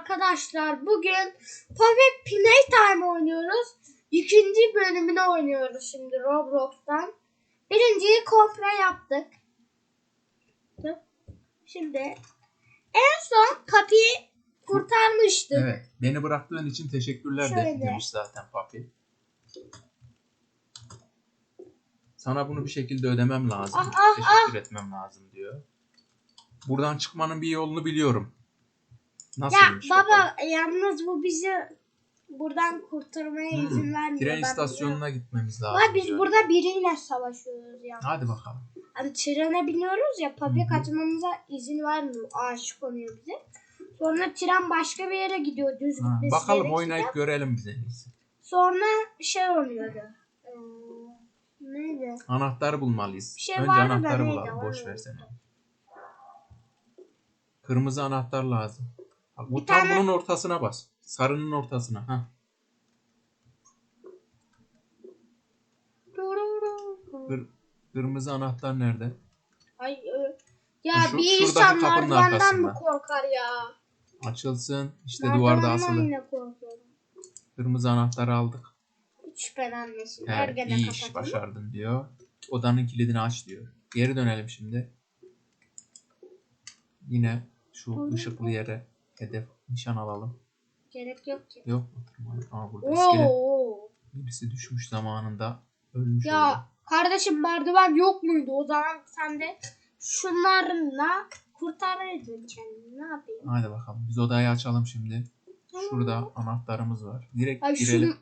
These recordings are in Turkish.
Arkadaşlar bugün Puppet Playtime oynuyoruz. İkinci bölümünü oynuyoruz şimdi Roblox'tan. Birinciyi komple yaptık. Şimdi en son kapıyı kurtarmıştık. Evet. Beni bıraktığın için teşekkürler de demiş zaten Papi. Sana bunu bir şekilde ödemem lazım. Ah, ah, Teşekkür etmem lazım diyor. Buradan çıkmanın bir yolunu biliyorum. Ya Nasılmış bakalım. baba yalnız bu bizi buradan kurtarmaya Hmm, izin vermiyor. Tren biliyorum. istasyonuna gitmemiz lazım. Ama biz diyor. burada biriyle savaşıyoruz ya. Hadi bakalım. Hani trene biniyoruz ya papi kaçmamıza izin vermiyor. Aşık oluyor bize. Sonra tren başka bir yere gidiyor düz Ha, bakalım oynayıp görelim biz en iyisi. Sonra şey oluyordu. Ee, neydi? Anahtarı bulmalıyız. Bir şey Önce anahtarı bulalım. Boş versene. Kırmızı anahtar lazım. Bu Bir tam tane- bunun ortasına bas. Sarının ortasına. Ha. Kır, kırmızı anahtar nerede? Ay, e, ya şu- bir şuradaki insan kapının merdivenden arkasında. mı korkar ya? Açılsın. İşte duvarda Merdivenden asılı. korkuyorum. Kırmızı anahtarı aldık. Hiç şüphelenmesin. Evet, Ergene iyi iş başardın diyor. Odanın kilidini aç diyor. Geri dönelim şimdi. Yine şu ışıklı yere hedef nişan alalım. Gerek yok ki. Yok mu? Tırmanın. Aa burada iskelet. Oo. Birisi düşmüş zamanında. Ölmüş Ya orada. kardeşim merdiven yok muydu? O zaman sen de şunlarla kurtarırdın kendini. Ne yapayım? Hadi bakalım. Biz odayı açalım şimdi. Şurada anahtarımız var. Direkt Ay girelim. şunu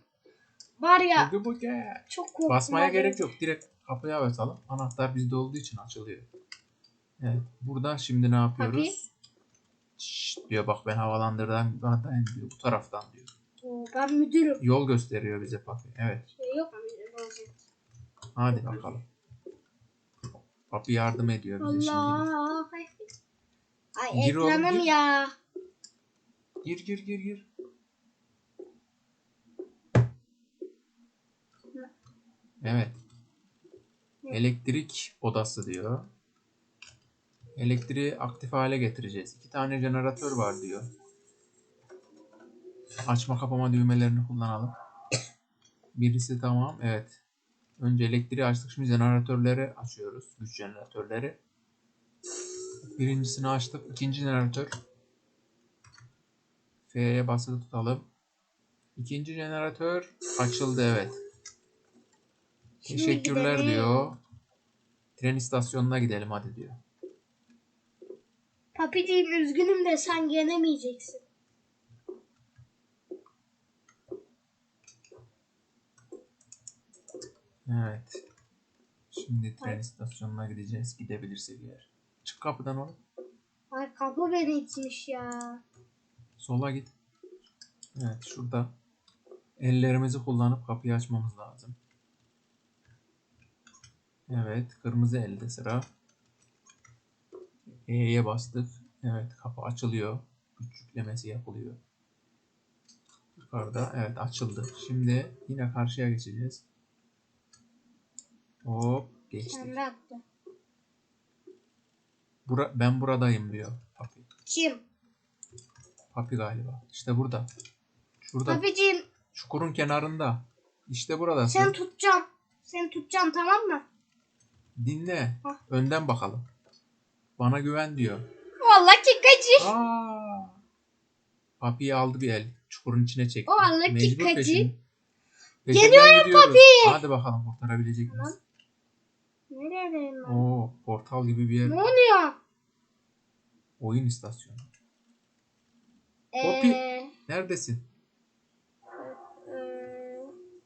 var ya Bugu bugu. çok korktum. Basmaya gerek yok. Direkt kapıya basalım. Anahtar bizde olduğu için açılıyor. Evet. Burada şimdi ne yapıyoruz? Şşt diyor bak ben havalandırdan ben diyor bu taraftan diyor. Oo, ben müdürüm. Yol gösteriyor bize Papi. Evet. Şey yok mu müdür olacak? Hadi bakalım. Papi yardım ediyor bize şimdi. Allah. Ay Gir oğlum, gir. ya. Gir gir gir gir. Evet. Elektrik odası diyor. Elektriği aktif hale getireceğiz. İki tane jeneratör var diyor. Açma kapama düğmelerini kullanalım. Birisi tamam. Evet. Önce elektriği açtık. Şimdi jeneratörleri açıyoruz. Güç jeneratörleri. Birincisini açtık. İkinci jeneratör. F'ye basılı tutalım. İkinci jeneratör açıldı evet. Şimdi Teşekkürler gidelim. diyor. Tren istasyonuna gidelim hadi diyor. Papiciğim üzgünüm de sen yenemeyeceksin. Evet. Şimdi tren istasyonuna gideceğiz. Gidebilirsek eğer. Çık kapıdan oğlum. Ay kapı beni itmiş ya. Sola git. Evet şurada ellerimizi kullanıp kapıyı açmamız lazım. Evet kırmızı elde sıra. E'ye bastık. Evet kapı açılıyor. Güç yüklemesi yapılıyor. Yukarıda evet açıldı. Şimdi yine karşıya geçeceğiz. Hop geçtik. Bura, ben buradayım diyor Papi. Kim? Papi galiba. İşte burada. Şurada Papiciğim çukurun kenarında. İşte buradasın. sen tutacağım. Seni tutacağım tamam mı? Dinle. Hah. Önden bakalım. Bana güven diyor. Vallahi kikacı. Aa! Papi'yi aldı bir el. Çukurun içine çekti. Vallahi Mecbur kikacı. peşin. Peşinden Geliyorum gidiyoruz. Papi. Hadi bakalım kurtarabilecek Tamam. miyiz? Nereye ben? Oo, portal gibi bir yer. Ne oluyor? Oyun istasyonu. Papi. Eee, Neredesin? eee,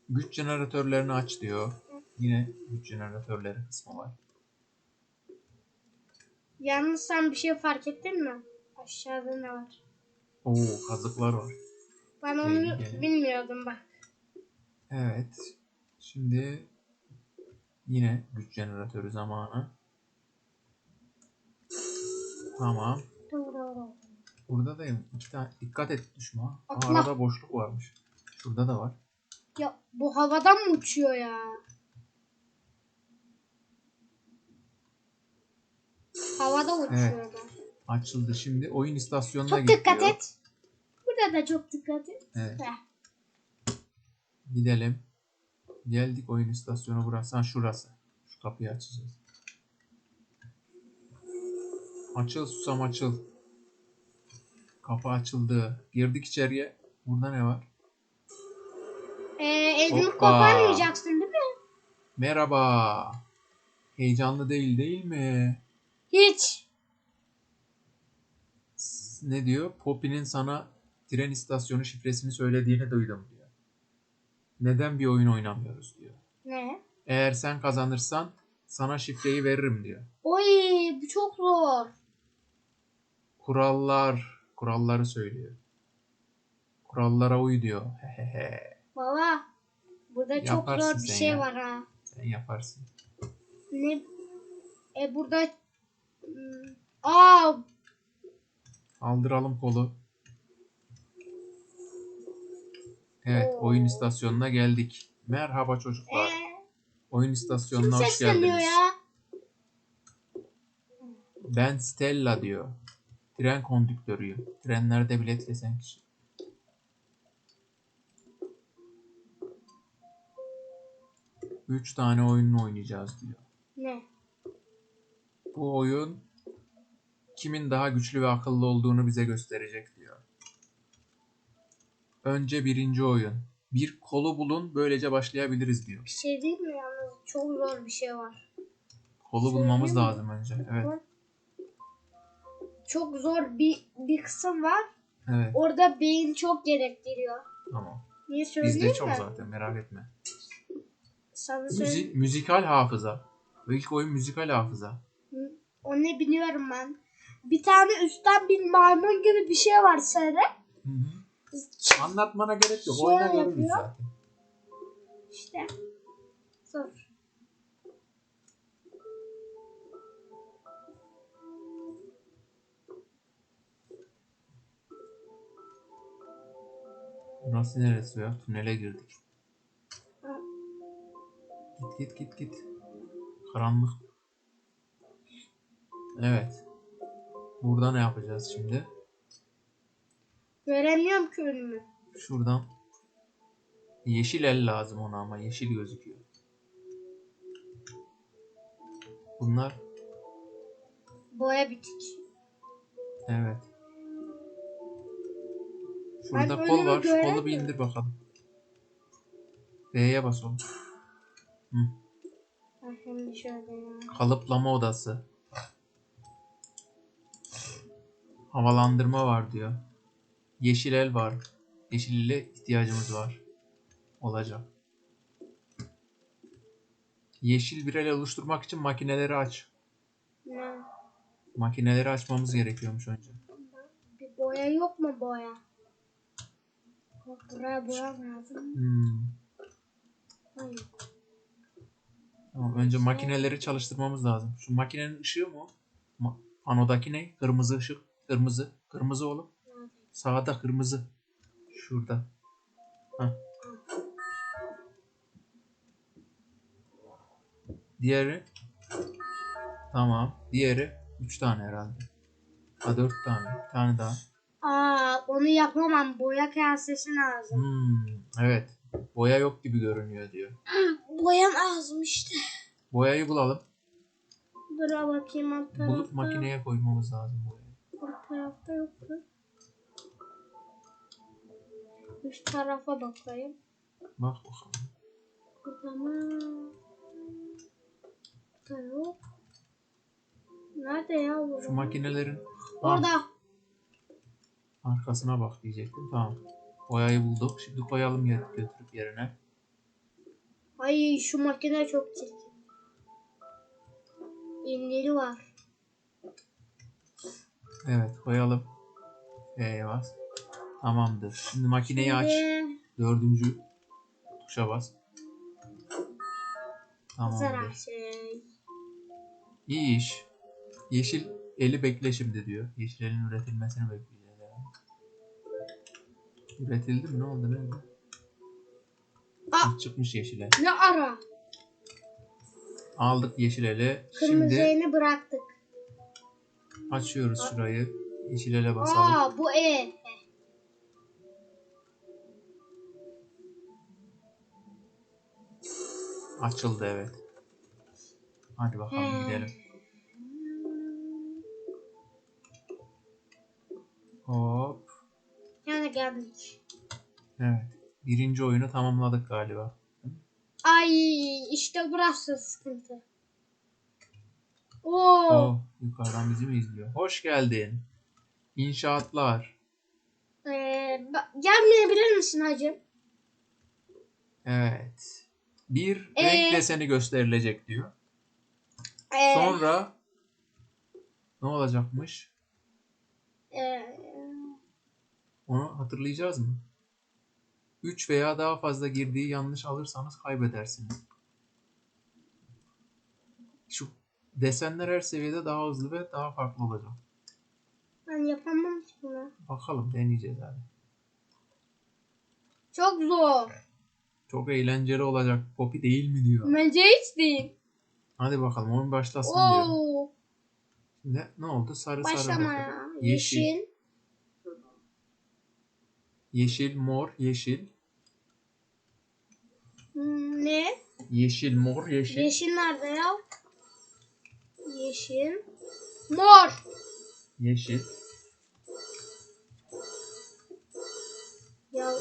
Güç jeneratörlerini aç diyor. Yine güç jeneratörleri kısmı var. Yalnız sen bir şey fark ettin mi? Aşağıda ne var? Oo, kazıklar var. Ben onu Tehlikeli. bilmiyordum bak. Evet. Şimdi yine güç jeneratörü zamanı. Tamam. Burada da iki tane dikkat et düşme. ha. Aa, Atla. Arada boşluk varmış. Şurada da var. Ya bu havadan mı uçuyor ya? Havada uçuyor Evet. Açıldı şimdi. Oyun istasyonuna Çok gidiyor. dikkat et. Buraya da çok dikkat et. Evet. Heh. Gidelim. Geldik oyun istasyonu burası. Ha şurası. Şu kapıyı açacağız. Açıl susam açıl. Kapı açıldı. Girdik içeriye. Burada ne var? Ee, elini Hoppa. koparmayacaksın değil mi? Merhaba. Heyecanlı değil değil mi? Hiç. Ne diyor? Poppy'nin sana tren istasyonu şifresini söylediğini duydum diyor. Neden bir oyun oynamıyoruz diyor. Ne? Eğer sen kazanırsan sana şifreyi veririm diyor. Oy bu çok zor. Kurallar, kuralları söylüyor. Kurallara uy diyor. Hehehe. Baba burada çok Yaparsın zor bir şey ya. var ha. Sen yaparsın. Ne? E burada Aa Kaldıralım kolu. Evet, Oo. oyun istasyonuna geldik. Merhaba çocuklar. ee, Oyun istasyonuna hoş geldiniz. ya? Ben Stella diyor. Tren kondüktörüyüm. Trenlerde bilet kesen kişi. Üç tane oyununu oynayacağız diyor. Ne? Bu oyun kimin daha güçlü ve akıllı olduğunu bize gösterecek diyor. Önce birinci oyun. Bir kolu bulun böylece başlayabiliriz diyor. Bir şey değil mi yalnız? Çok zor bir şey var. Kolu bulmamız Söyleyeyim mi? lazım önce. Evet. Çok zor bir bir kısım var. Evet. Orada beyin çok gerektiriyor. Tamam. Niye söyleyeyim Bizde çok mi? zaten merak etme. Sana Müzi- müzikal hafıza. Bu ilk oyun müzikal hafıza. O ne biliyorum ben. Bir tane üstten bir maymun gibi bir şey var sarı. Hı hı. Anlatmana gerek yok. Şey Oyuna görürüz zaten. İşte. Zor. Burası neresi ya? Tünele girdik. Hı. Git git git git. Karanlık. Evet. Burada ne yapacağız şimdi? Göremiyorum ki önümü. Şuradan. Yeşil el lazım ona ama yeşil gözüküyor. Bunlar Boya bitik. evet. Şurada Ben kol var. Şu kolu bir indir bakalım. B'ye bas oğlum. Hı. Kalıplama odası. Havalandırma var diyor. Yeşil el var. Yeşil ile ihtiyacımız var. Olacak. Yeşil bir el oluşturmak için makineleri aç. Ne? Makineleri açmamız gerekiyormuş önce. Bir boya yok mu boya? Buraya boya lazım. Hmm. Hayır. Tamam, önce makineleri çalıştırmamız lazım. Şu makinenin ışığı mı? Ma- Panodaki ne? Kırmızı ışık. Kırmızı. Kırmızı oğlum. Sağda kırmızı. Şurada. Heh. Diğeri. Tamam. Diğeri. Üç tane herhalde. Ha dört tane. Bir tane daha. Aa onu yapamam. Boya kasesi lazım. Hmm, evet. Boya yok gibi görünüyor diyor. Boya lazım işte. Boyayı bulalım. Dur bakayım alt tarafta. Bulup makineye koymamız lazım boyayı. Tarafta yok mu? Üst tarafa bakayım. Bak bakalım. Burada mı? Burada yok. Nerede ya bu? Şu makinelerin Orada. arkasına bak diyecektim. Tamam. Boyayı bulduk. Şimdi koyalım yer, götürüp yerine. Ay şu makine çok çirkin. İnleri var. Evet koyalım. F'ye bas. Tamamdır. Şimdi makineyi aç. Dördüncü tuşa bas. Tamamdır. şey. İyi iş. Yeşil eli bekle şimdi diyor. Yeşil elin üretilmesini bekleyeceğiz yani. Üretildi mi? Ne oldu? Nerede? Aa! Çıkmış yeşil el. Ne ara? Aldık yeşil eli. Kırmızı Şimdi elini bıraktık. Açıyoruz şurayı. Yeşilele basalım. Aa bu E. Açıldı evet. Hadi bakalım He. gidelim. Hop. Yani geldik. Evet. Birinci oyunu tamamladık galiba. Ay işte burası sıkıntı. Oo. Oh, yukarıdan bizi mi izliyor? Hoş geldin. İnşaatlar. Ee, gelmeyebilir misin hacım? Evet. Bir Ee? renk deseni gösterilecek diyor. Ee, Sonra ne olacakmış? ee, Onu hatırlayacağız mı? 3 veya daha fazla girdiği yanlış alırsanız kaybedersiniz. Şu desenler her seviyede daha hızlı ve daha farklı olacak. ben yapamam ki bunu. Bakalım deneyeceğiz hadi. Çok zor. Çok eğlenceli olacak. Poppy değil mi diyor. Bence hiç değil. Hadi bakalım oyun başlasın diyor. Oo. Ne, ne oldu? Sarı sarı. Başlama ya. Yeşil. Yeşil. Yeşil, mor, yeşil. Hmm, Ne? Yeşil, mor, yeşil. Yeşil nerede ya? Yeşil. Mor. Yeşil. Ya.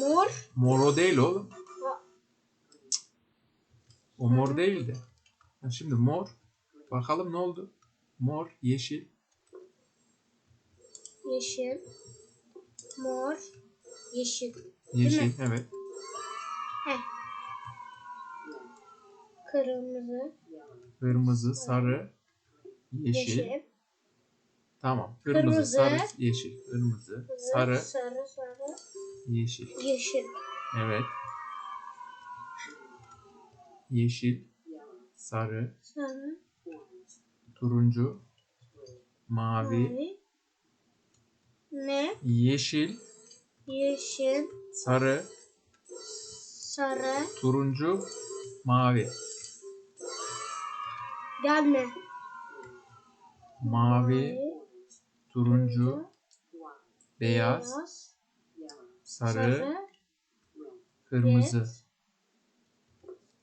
Mor. Mor o değil oğlum. O mor değildi. Ha, şimdi mor. Bakalım ne oldu? Mor, yeşil. Yeşil. Mor. Yeşil. Yeşil, evet. Heh. Kırmızı. Kırmızı, sarı, yeşil. Yeşil. Tamam. Kırmızı, Kırmızı. sarı, yeşil. Kırmızı, sarı, Sarı. Sarı. yeşil. Yeşil. Evet. Yeşil, sarı, Sarı. turuncu, mavi, Mavi. Ne? yeşil, Yeşil. sarı, Sarı. turuncu, mavi. Gelme. Mavi, turuncu, beyaz, sarı, kırmızı.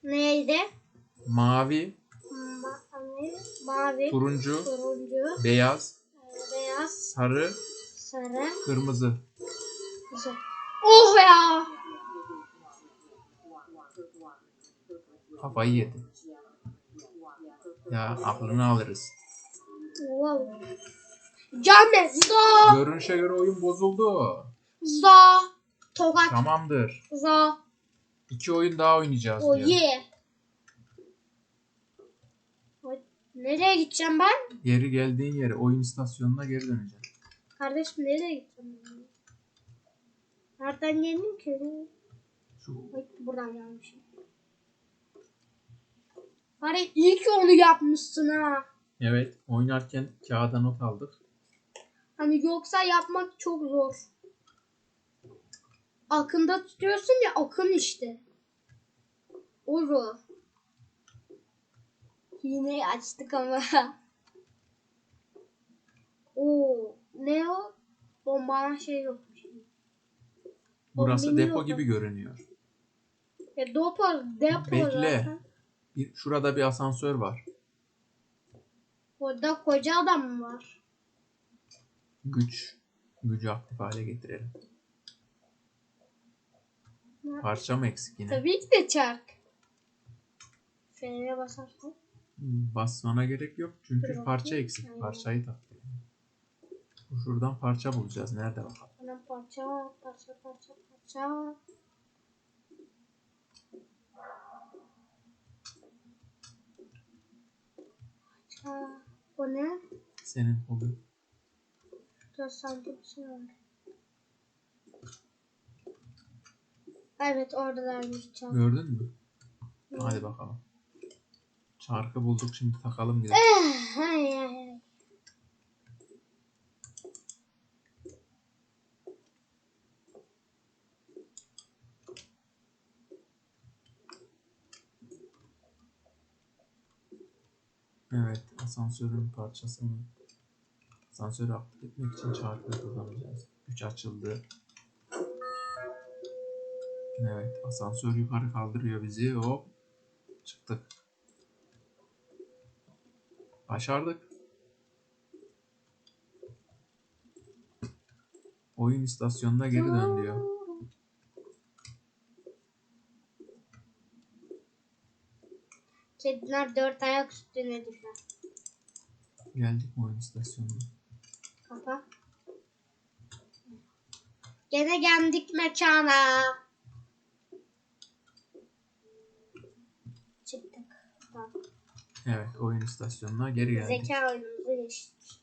Neydi? Mavi, Mavi, mavi, turuncu, turuncu, beyaz, beyaz, sarı, sarı, kırmızı. güzel. Oh ya! Kafayı yedi. Ya aklını alırız. Wow. Gelme. Za. Görünüşe göre oyun bozuldu. Za. Tokat. Tamamdır. Za. İki oyun daha oynayacağız O diyor. ye. Oy, Nereye gideceğim ben? Geri geldiğin yere oyun istasyonuna geri döneceğim. Kardeşim nereye gideceğim ben? Nereden geldim ki? Şu Ay, buradan gelmişim. Bari iyi ki onu yapmışsın ha. Evet, oynarken kağıda not aldık. Hani yoksa yapmak çok zor. Akında tutuyorsun ya akın işte. O zor. Hineyi açtık ama. Oo, ne o? Bombalan şey yokmuş. Burası depo yok. gibi görünüyor. E depo, depo Bekle. zaten. Bir, şurada bir asansör var. Orada koca adam mı var? Güç. Gücü aktif hale getirelim. Ne? Parça mı eksik yine? Tabii ki de çark. F'ye basarsan. Basmana gerek yok. Çünkü Dur parça eksik. Aynen. Parçayı tak. Şuradan parça bulacağız. Nerede bakalım? Parça, parça, parça, parça. Parça. Bu ne? Senin hobi. Şurada sanki bir şey var. Evet oradalarmış çark. Gördün mü? Hadi bakalım. Çarkı bulduk şimdi takalım gidelim. Eh, ay, ay, ay. Evet, asansörün parçasını asansörü aktif etmek için çarkı kullanacağız. Güç açıldı. Evet asansör yukarı kaldırıyor bizi. Hop çıktık. Başardık. Oyun istasyonuna geri dön diyor. Kediler dört ayak üstüne düşer. Geldik mi oyun istasyonuna? Kapa. Gene geldik mekana. Çıktık. Tamam. Evet oyun istasyonuna geri geldik. Zeka oyunumuzu geçtik.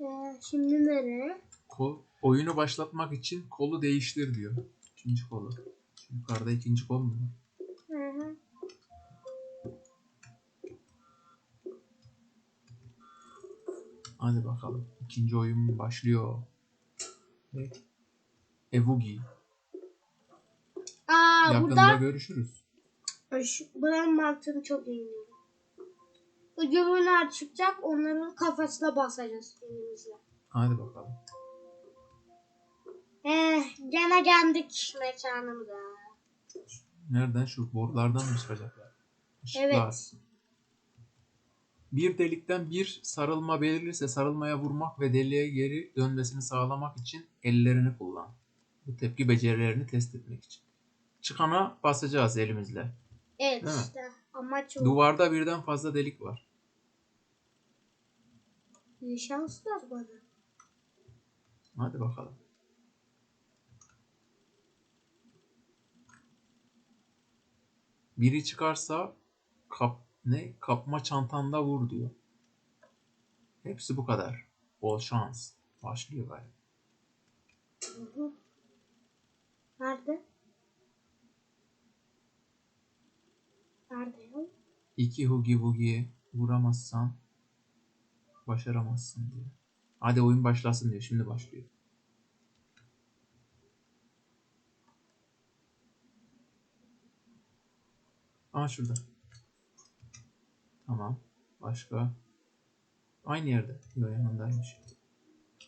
Ee, şimdi nereye? Kol, oyunu başlatmak için kolu değiştir diyor. İkinci kolu. Yukarıda ikinci kol mu? var? Hadi bakalım. İkinci oyun başlıyor. Evet. Evugi. Aa Yakında burada görüşürüz. şu, buranın mantığını çok iyi biliyorum. Bu cümleler çıkacak onların kafasına basacağız elimizle. Hadi bakalım. Eh gene geldik mekanımıza. Nereden? Şu borulardan mı çıkacaklar? Işıklar. Evet. Bir delikten bir sarılma belirlirse sarılmaya vurmak ve deliğe geri dönmesini sağlamak için ellerini kullan. Bu tepki becerilerini test etmek için. Çıkana basacağız elimizle. Evet Değil mi? işte amaç o. Duvarda birden fazla delik var. İyi şanslar bana. Hadi bakalım. Biri çıkarsa kap ne kapma çantanda vur diyor. Hepsi bu kadar. Bol şans. Başlıyor galiba. Hı hı. Nerede? Nerede ya? İki hugi wugi vuramazsan başaramazsın diyor. Hadi oyun başlasın diyor. Şimdi başlıyor. Aa şurada. Tamam. Başka. Aynı yerde. Yok yanındaymış.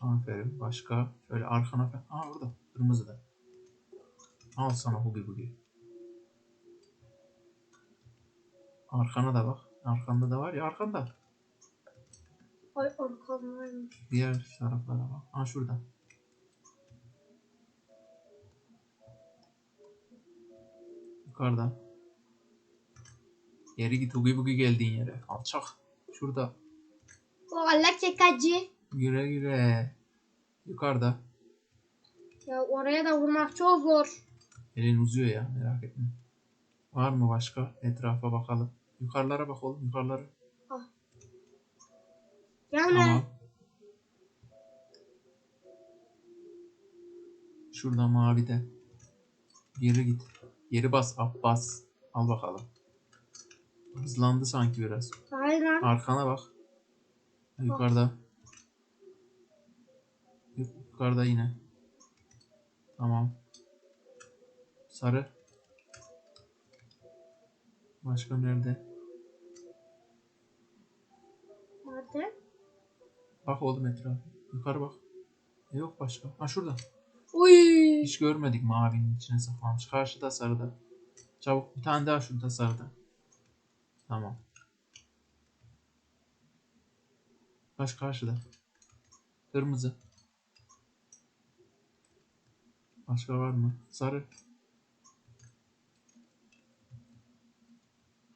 Aferin. Başka. Şöyle arkana falan. Aa orada. Kırmızı da. Al sana hugi bugi. Arkana da bak. Arkanda da var ya arkanda. Ay arkamdaymış. Diğer taraflara bak. Aa şurada. Yukarıda. Geri git hugi bugi geldiğin yere. Alçak. Şurada. Allah çekacı. Güre güre. Yukarıda. Ya oraya da vurmak çok zor. Elin uzuyor ya merak etme. Var mı başka? Etrafa bakalım. Yukarılara bak oğlum yukarılara. Yani Tamam. Şurada mavide. Geri git. Geri bas. Abbas. Al bakalım. Hızlandı sanki biraz. aynen. Arkana bak. Yukarıda. Yuk- Yukarıda yine. Tamam. Sarı. Başka nerede? Nerede? Bak oğlum etrafa. Yukarı bak. E yok başka. Ha şurada. Uy. Hiç görmedik mavinin içine saklanmış. Karşıda sarıda. Çabuk bir tane daha şurada sarıda. Tamam. Baş karşıda. Kırmızı. Başka var mı? Sarı.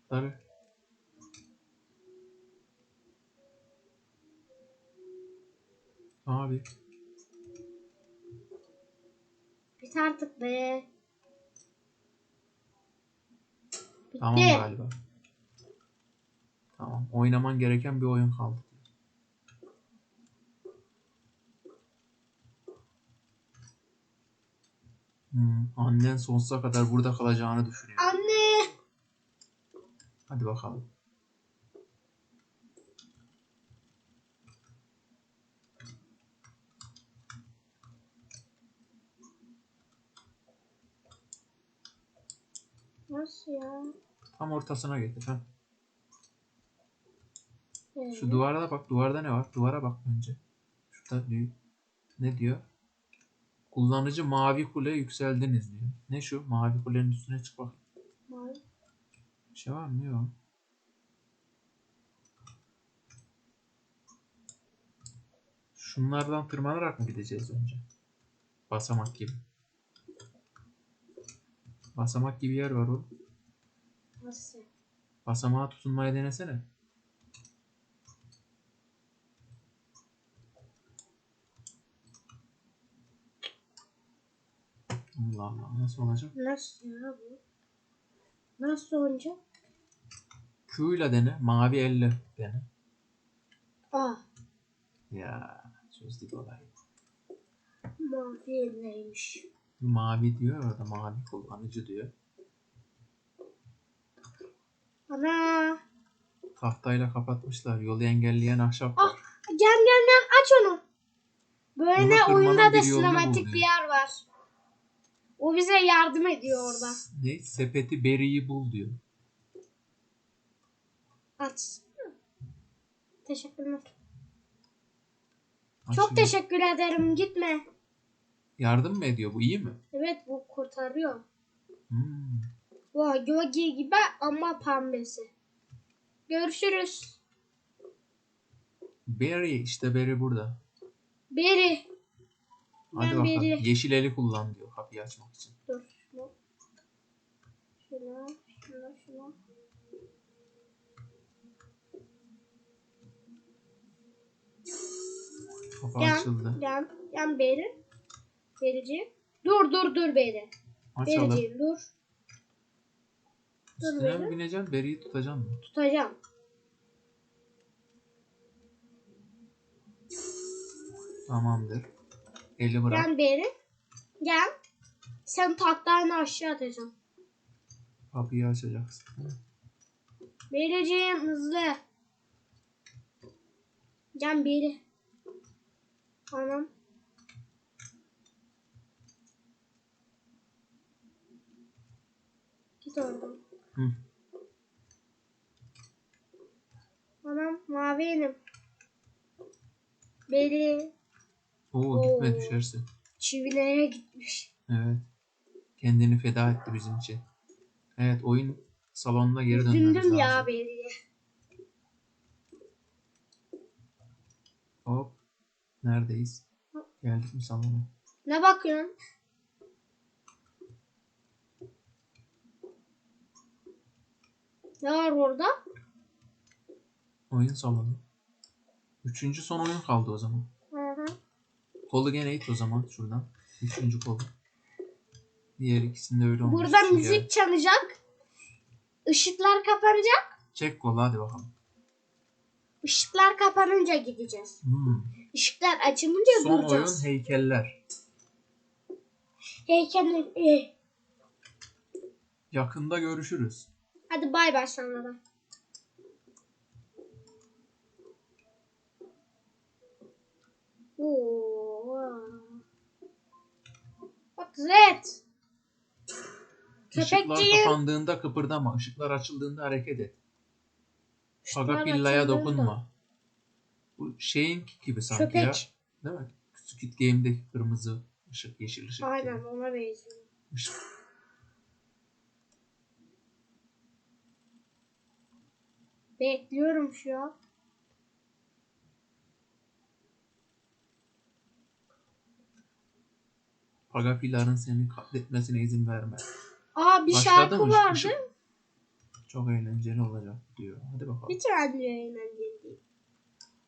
Sarı. Mavi. Bit artık be. Bitti. Tamam galiba. Tamam. Oynaman gereken bir oyun kaldı. Hmm, annen sonsuza kadar burada kalacağını düşünüyor. Anne. Hadi bakalım. Nasıl ya? Tam ortasına getir. Ha. Şu duvara bak. Duvarda ne var? Duvara bak önce. Şurada diyor. Ne diyor? Kullanıcı mavi kule yükseldiniz diyor. Ne şu? Mavi kulenin üstüne çık bak. Mavi. Bir şey var mı? Yok. Şunlardan tırmanarak mı gideceğiz önce? Basamak gibi. Basamak gibi yer var o. Nasıl? Basamağa tutunmayı denesene. Allah Allah nasıl olacak? Nasıl ya bu? Nasıl olacak? Q ile dene. Mavi elle dene. Ah Ya çözdük olayı. mavi elleymiş. Mavi diyor orada mavi kullanıcı diyor. Ana. Tahtayla kapatmışlar. Yolu engelleyen ahşap var. Ah gel gel gel aç onu. Böyle oyunda da sinematik bir yer var. O bize yardım ediyor orada. Ne? Sepeti beriyi bul diyor. Aç. Teşekkürler. Aç Çok şunu. teşekkür ederim. Gitme. Yardım mı ediyor? Bu iyi mi? Evet bu kurtarıyor. Hmm. Vay gölge gibi ama pembesi. Görüşürüz. Berry işte Berry burada. Beri. Hadi bakalım. Berry. Yeşil eli kullan diyor kapıyı açmak için. Dur. Şunu. Kapı Gel. açıldı. Gel. Gel Beri. Bericiğim. Dur dur dur Beri. Açalım. Bericiğim dur. Dur Üstüne mi Beri. bineceksin? Berry'i tutacaksın mı? Tutacağım. Tamamdır. Eli bırak. Gel Beri. Gel. Sen tahtayını aşağı atacağım. Kapıyı açacaksın. Bericiğim hızlı. Gel Beri. Tamam. Git oradan. Hı. Anam mavi elim. Beri Oo gitme Oo. düşersin. çivilere gitmiş. Evet. Kendini feda etti bizim için. Evet oyun salonuna geri dönmemiz Üzüldüm lazım. ya Beri'ye. Hop. Neredeyiz? Geldik mi salona? Ne bakıyorsun? Ne var orada? Oyun salonu. Üçüncü son oyun kaldı o zaman. Hı hı. Kolu gene it o zaman şuradan. Üçüncü kolu. Diğer ikisinde öyle olmuş. Burada müzik çalacak. Işıklar kapanacak. Çek kolu hadi bakalım. Işıklar kapanınca gideceğiz. Hmm. Işıklar açılınca Son oyun duracağız. heykeller. Heykel. eh. Yakında görüşürüz. Hadi bay bay sana da. Oo. What is that? Işıklar Köpekciğim. kapandığında kıpırdama. Işıklar açıldığında hareket et. Pagapilla'ya açıldığında. dokunma. Bu şeyin gibi sanki ya. Köpek. Değil mi? Squid Game'deki kırmızı ışık, yeşil ışık Aynen gibi. ona benziyor. Işık. Bekliyorum şu an. Pagapilla'nın seni katletmesine izin verme. Aa bir Başladı şarkı mı? vardı. Işık. Çok eğlenceli olacak diyor. Hadi bakalım. Diyor eğlenceli değil.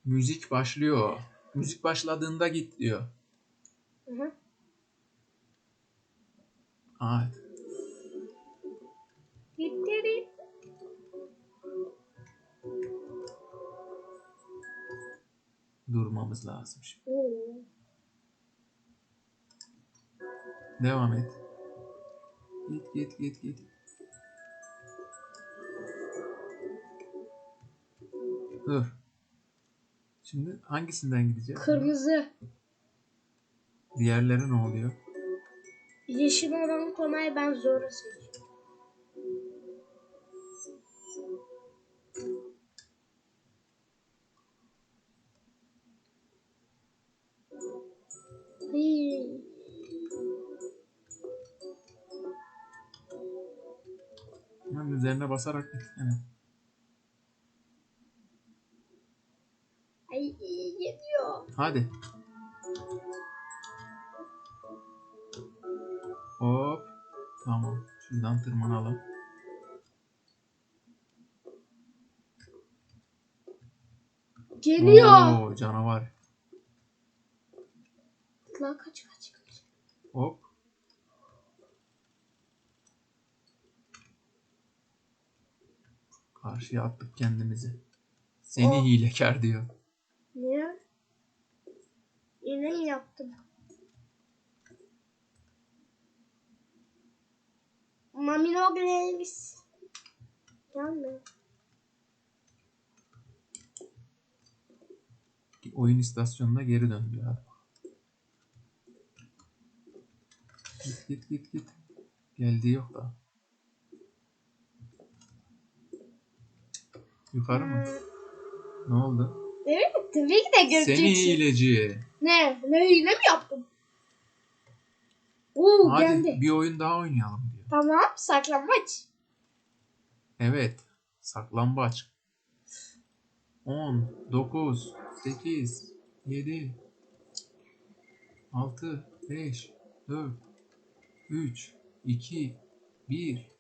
Müzik başlıyor. Müzik başladığında git diyor. Hı hı. Aa, Gitti. durmamız lazım şimdi. Oo. Devam et. Git git git git. Dur. Şimdi hangisinden gideceğiz? Kırmızı. Diğerleri ne oluyor? Yeşil olan konuyu ben zora seçiyorum. Üzerine basarak. Evet. Ay geliyor. Hadi. Hop. Tamam. Şuradan tırmanalım. Geliyor. Oo, canavar. La kaç kaç kaç. Hop. Karşıya attık kendimizi. Seni O- hilekar diyor. Niye? Yine mi yaptım? Mamino Graves. Gelme. Oyun istasyonuna geri dön diyor. Git git git git. Geldiği yok da. Yukarı mı? Ne oldu? Evet tabii ki de göreceksin. Seni hileci. Ne? Ne hile mi yaptım? Oo Hadi geldi. bir oyun daha oynayalım diyor. Tamam saklambaç. Evet. Saklambaç. 10, 9, 8, 7, 6, 5, 4, 3, 2, 1.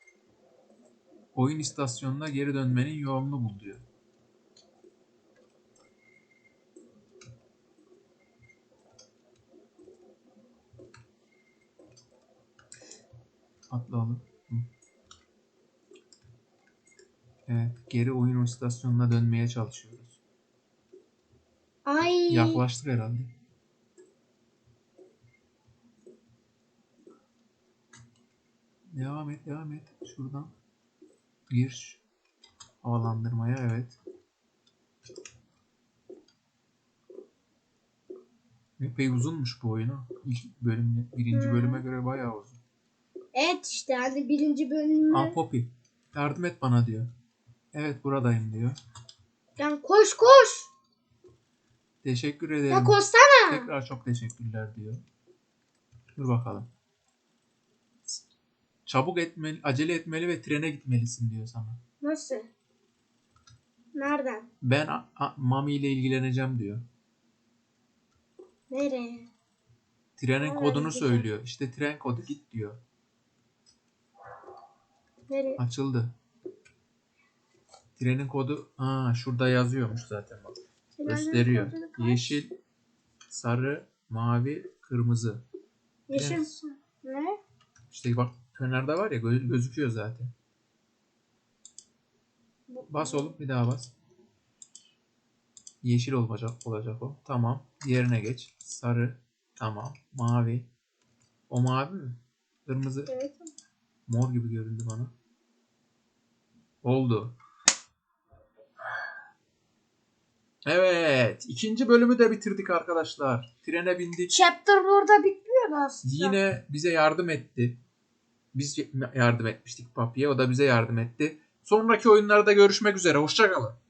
Oyun istasyonuna geri dönmenin yolunu bul diyor. Atla oğlum. Hı. Evet, geri oyun istasyonuna dönmeye çalışıyoruz. Ay. Yaklaştık herhalde. Devam et, devam et. Şuradan. Gir. Havalandırmaya, evet. Epey uzunmuş bu oyunu. İlk bölüm, birinci Hmm. bölüme göre bayağı uzun. Evet işte hani birinci bölümü. Al Poppy. Yardım et bana diyor. Evet buradayım diyor. Yani koş koş. Teşekkür Ya ederim. koşsana. Tekrar çok teşekkürler diyor. Dur bakalım. Çabuk etmeli, acele etmeli ve trene gitmelisin diyor sana. Nasıl? Nereden? Ben a- a- Mami ile ilgileneceğim diyor. Nereye? Trenin Nereye kodunu gideceğim? söylüyor. İşte tren kodu git diyor. Nereye? Açıldı. Trenin kodu ha şurada yazıyormuş zaten bak. Gösteriyor. Kodunu kaç? Yeşil, sarı, mavi, kırmızı. Yeşil. Ne? İşte bak kenarda var ya gö- gözüküyor zaten. Bas oğlum bir daha bas. Yeşil olacak olacak o. Tamam. Diğerine geç. Sarı. Tamam. Mavi. O mavi mi? Kırmızı. Evet. Mor gibi göründü bana. Oldu. Evet. ikinci bölümü de bitirdik arkadaşlar. Trene bindik. Chapter burada bitmiyor aslında. Yine bize yardım etti. Biz yardım etmiştik Papi'ye. O da bize yardım etti. Sonraki oyunlarda görüşmek üzere. Hoşçakalın.